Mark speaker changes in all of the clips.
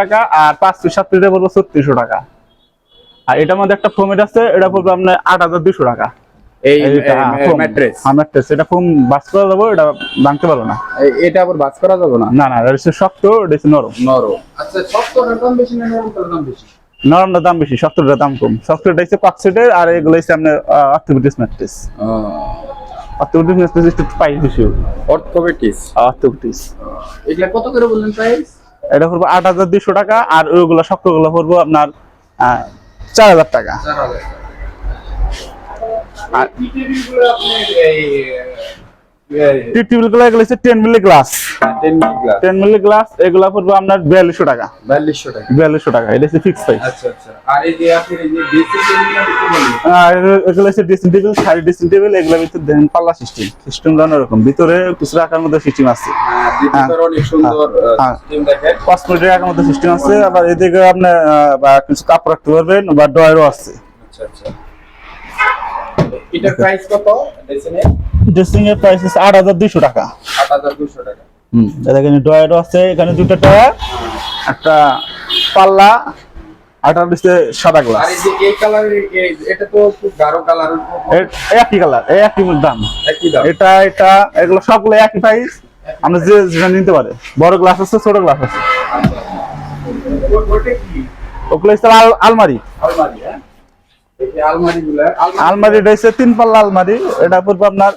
Speaker 1: টাকা আর পাঁচ পিস সাত পড়ব ছত্রিশশো টাকা। আর এটার মধ্যে একটা ফোমেট আছে এটা পড়বে আপনার আট হাজার দুশো টাকা।
Speaker 2: এই
Speaker 1: এইটা, হ্যাঁ,
Speaker 2: ম্যাট্রেস
Speaker 1: হ্যাঁ, এটা ফোম বাস করে দেবো এটা ভাঙতে পারব না।
Speaker 2: এটা আবার বাস করা যাবে না?
Speaker 1: না না এটা হচ্ছে শক্ত এটা হচ্ছে নরম।
Speaker 2: নরম। আচ্ছা শক্তটার দাম বেশি না নরমটার দাম বেশি?
Speaker 1: নরমটার দাম বেশি শক্তটার দাম কম। শক্তটা হচ্ছে কক্সেটের আর এগুলো হচ্ছে আপনার অর্থোপেডিক্স ম্যাট্রেস অর্থোপেডিক্স ম্যাট্রেস একটু প্রাইস বেশি।
Speaker 2: Orthopedics
Speaker 1: orthopedics.
Speaker 2: এগুলা কত করে বললেন প্রাইস
Speaker 1: এটা পড়ব আট হাজার দুইশো টাকা আর ওইগুলো শক্তগুলো পড়ব আপনার আহ, চার হাজার টাকা। আর গুলো এগুলো হচ্ছে মিলি গ্লাস মিলি গ্লাস এগুলো পড়ব আপনার বিয়াল্লিশশো টাকা।
Speaker 2: বিয়াল্লিশশো টাকা।
Speaker 1: বিয়াল্লিশশো টাকা এটা হচ্ছে ফিক্স প্রাইস
Speaker 2: আচ্ছা আচ্ছা। আর এই যে আপনি এই যে বেসিক টেবিলটা একটু বলুন?
Speaker 1: আর এগুলো হচ্ছে dressing table side dressing table এগুলোর ভিতরে পাল্লা সিস্টেম ভিতরে কিছু রাখার মধ্যে সিস্টেম আছে।
Speaker 2: হ্যাঁ ভিতরে অনেক সুন্দর
Speaker 1: হ্যাঁ।
Speaker 2: সিস্টেম দেখেন।
Speaker 1: পাঁচ মিনিট রাখার মধ্যে সিস্টেম আছে আবার এদিকে কিছু কাপড় রাখতে পারবেন বা ড্রয়ারও আছে।
Speaker 2: আচ্ছা আচ্ছা। এটার প্রাইস কত? ডেসিনে
Speaker 1: ড্রেসিং এর প্রাইস হচ্ছে আট হাজার দুইশো টাকা।
Speaker 2: আট হাজার দুশো টাকা।
Speaker 1: হুম। এখানে ড্রয়ারও আছে এখানে দুটো ড্রয়ার একটা পাল্লা আর একটা সাদা গ্লাস
Speaker 2: আর এই যে এটা তো গাঢ় কালার
Speaker 1: একই কালার একই দাম।
Speaker 2: একই দাম।
Speaker 1: এটা এটা এগুলো সবগুলো একই প্রাইস আমরা যে যেটা নিতে পারে। বড় গ্লাস আছে ছোট গ্লাস আছে।
Speaker 2: কি?
Speaker 1: ওগুলো আলমারি।
Speaker 2: আলমারি হ্যাঁ? এই
Speaker 1: আলমারিটা হচ্ছে তিন পাল্লা আলমারি এটা পড়বে আপনার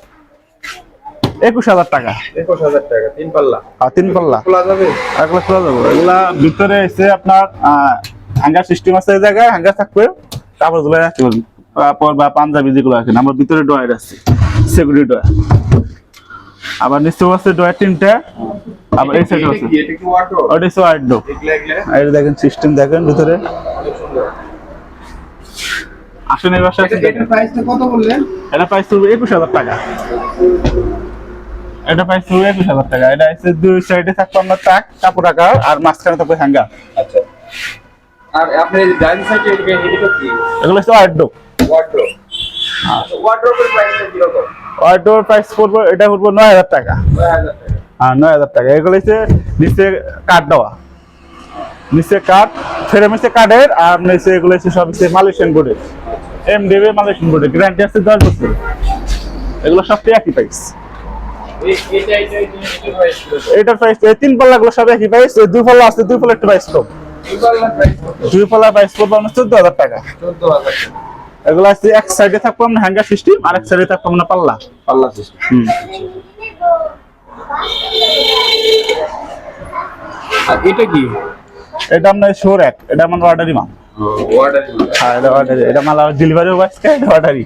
Speaker 1: একুশ হাজার টাকা।
Speaker 2: একুশ হাজার টাকা তিন পাল্লা।
Speaker 1: আর তিন পাল্লা।
Speaker 2: খোলা যাবে?
Speaker 1: এগুলো খোলা যাব। এগুলা ভিতরে এসে আপনার হ্যাঙ্গার সিস্টেম আছে এই জায়গায় হ্যাঙ্গার থাকবে। রাখতে পারবেন। কাপড় বা পাঞ্জাবি যেগুলো রাখেন আমার ভিতরে ডয়ার আছে সিকিউরিটি ডয়ার আবার নিচেও আছে ডয়ার তিনটা আবার এই সাইডে আছে। ওটা হচ্ছে দেখেন সিস্টেম দেখেন ভিতরে। আসেন এই বাসায়
Speaker 2: এটা এটার প্রাইসটা কত বললেন?
Speaker 1: এটা প্রাইস একুশ হাজার টাকা। এটা প্রাইস একুশ হাজার টাকা। এটা হচ্ছে দুই সাইডে তাক কাপড় রাখা আর মাঝখানে থাকবে হ্যাঙ্গার
Speaker 2: আচ্ছা। আর আপনি ডাইনিং সাইডে এদিকে কি?
Speaker 1: এগুলো হচ্ছে আইডো
Speaker 2: ওয়ার্ডরোব ওয়ার্ডরোবের প্রাইসটা কি রকম
Speaker 1: আইডোর প্রাইস পড়বে এটা পড়বে নয় হাজার টাকা।
Speaker 2: 9000 টাকা।
Speaker 1: হ্যাঁ টাকা। এগুলো হচ্ছে নিচে কাঠ দেওয়া। নিচে কাঠ কাঠের আর নিচে এগুলো হচ্ছে সব হচ্ছে মালয়েশিয়ান বোর্ডের। এম দেবে মালয়েশিয়ান বোর্ডের গ্যারান্টি আছে দশ বছর এগুলো সবটাই একই প্রাইস
Speaker 2: এটা এটা এটা এটা প্রাইস
Speaker 1: এটার প্রাইস এই তিন পাল্লা গুলো সব একই প্রাইস দুই পাল্লা আছে দুই পাল্লা একটু প্রাইস কম। দুই পাল্লা প্রাইস আপনার চোদ্দ হাজার টাকা।
Speaker 2: 14000 টাকা
Speaker 1: এগুলো আছে এক সাইডে থাকব আপনার হ্যাঙ্গার সিস্টেম আর এক সাইডে থাকব আপনার পাল্লা।
Speaker 2: পাল্লা সিস্টেম
Speaker 1: হুম।
Speaker 2: আর এটা কি?
Speaker 1: এটা আপনার শোর এক এটা আমার অর্ডারি মাল। হ্যাঁ এটা অর্ডারি এটা মাল আমার এটা অর্ডারি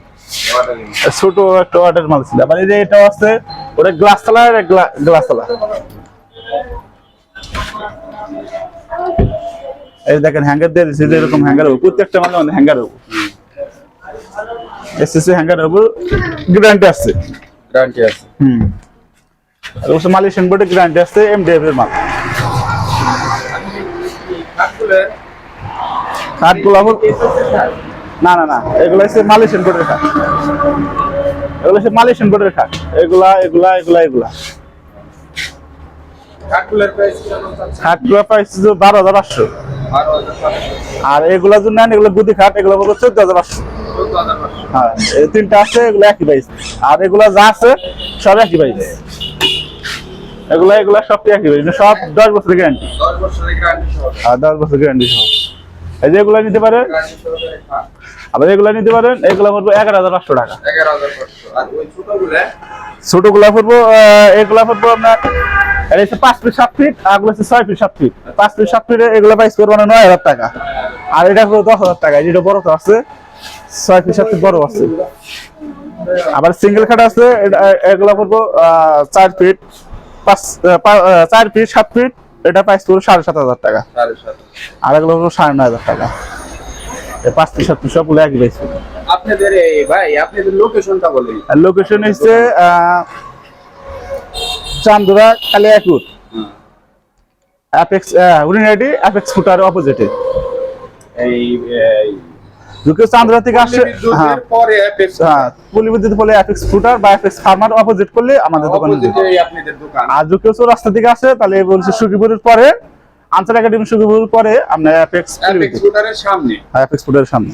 Speaker 1: ছোট একটা অর্ডার মাল ছিল। আবার এই যে আছে ওটা গ্লাস তালা গ্লাস তালা এই দেখেন হ্যাঙ্গার দিয়ে দিচ্ছে যে এরকম হ্যাঙ্গার হবে। প্রত্যেকটা মালে মানে হ্যাঙ্গার হবে। এসএসসি হ্যাঙ্গার হবে গ্যারান্টি আছে
Speaker 2: গ্যারান্টি আছে
Speaker 1: হুম। আর অবশ্য মালয়েশিয়ান বোর্ডে গ্যারান্টি আছে এমডিএফ এর মাল।
Speaker 2: কাঠগুলো
Speaker 1: না না না এগুলো হচ্ছে মালয়েশিয়ান বোর্ডের কাঠ। এগুলো হচ্ছে মালয়েশিয়ান বোর্ডের কাঠ। এগুলা এগুলা এগুলা এগুলা।
Speaker 2: প্রাইস
Speaker 1: বারো হাজার পাঁচশো। আর এগুলা যদি নেন এগুলো গুদি খাট এগুলো বলব চোদ্দ হাজার পাঁচশো। হ্যাঁ এই তিনটা আছে এগুলো একই প্রাইস আর এগুলা যা আছে সব একই প্রাইস এগুলা এগুলা সব একই প্রাইস সব দশ বছর গ্যারান্টি
Speaker 2: 10 বছরের গ্যারান্টি সহ।
Speaker 1: আর দশ বছর গ্যারান্টি সহ। এগুলা নিতে পারেন? আবার এগুলা নিতে পারেন, এগুলা পড়ব এগারো হাজার পাঁচশো টাকা।
Speaker 2: 11500 আর ওই ছোটগুলা
Speaker 1: পড়ব এগুলা আপনার হচ্ছে পাঁচ ফিট, সাত ফিট হচ্ছে ছয় ফিট, সাত ফিট। পাঁচ ফিট, সাত এগুলো করব নয় হাজার টাকা। আর এটা দশ হাজার টাকা যেটা বড় তো আছে, ছয় ফিট, সাত ফিট বড় আছে। আবার সিঙ্গেল খাট আছে এগুলা পড়ব চার ফিট, পাঁচ চার ফিট, সাত ফিট এটা প্রাইস করব সাড়ে সাত হাজার টাকা। আর এগুলো হলো সাড়ে নয় হাজার টাকা। পাঁচ সাত প্রাইস
Speaker 2: আপনাদের ভাই আপনাদের লোকেশনটা বলেন।
Speaker 1: লোকেশন হচ্ছে চান্দুরা কালিয়াকুট অ্যাপেক্স উরিনাইডি অ্যাপেক্স ফুটার অপোজিটে
Speaker 2: এই
Speaker 1: চান্দুরা থেকে আসে হ্যাঁ।
Speaker 2: অ্যাপেক্স
Speaker 1: হ্যাঁ পুলি বিদ্যুৎ বলে অ্যাপেক্স ফুটার বা অ্যাপেক্স ফার্মার অপোজিট করলে আমাদের দোকানে আর কেউ রাস্তা থেকে আসে তাহলে বলছে সুখীপুরের পরে আনসার একাডেমি শুরু পরে অ্যাপেক্স
Speaker 2: স্কুটারের সামনে।
Speaker 1: ফুডের সামনে।